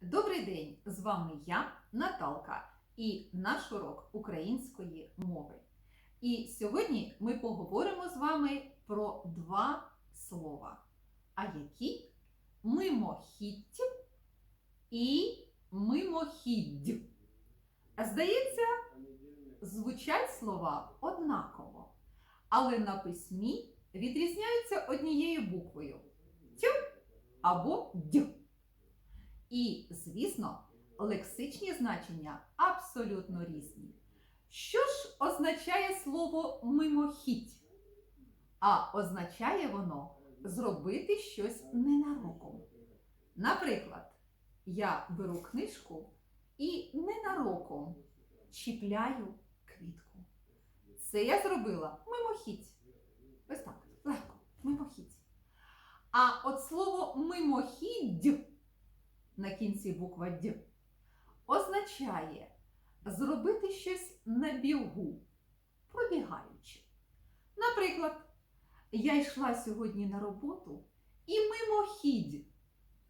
Добрий день! З вами я, Наталка, і наш урок української мови. І сьогодні ми поговоримо з вами про два слова. А які мимохідь і мимохідь. Здається, звучать слова однаково, але на письмі відрізняються однією буквою тю або дь. І, звісно, лексичні значення абсолютно різні. Що ж означає слово мимохідь? А означає воно зробити щось ненароком. Наприклад, я беру книжку і ненароком чіпляю квітку. Це я зробила мимохідь. Ось так, легко, мимохідь. А от слово мимохідь на кінці буква Д означає зробити щось на бігу, пробігаючи. Наприклад, я йшла сьогодні на роботу і мимохідь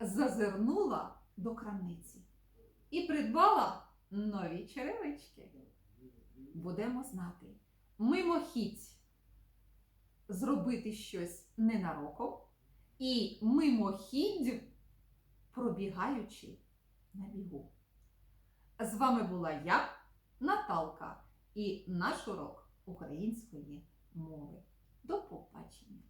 зазирнула до крамниці і придбала нові черевички. Будемо знати, мимохідь зробити щось ненароком і мимохідь пробігаючи на бігу. З вами була я, Наталка, і наш урок української мови. До побачення!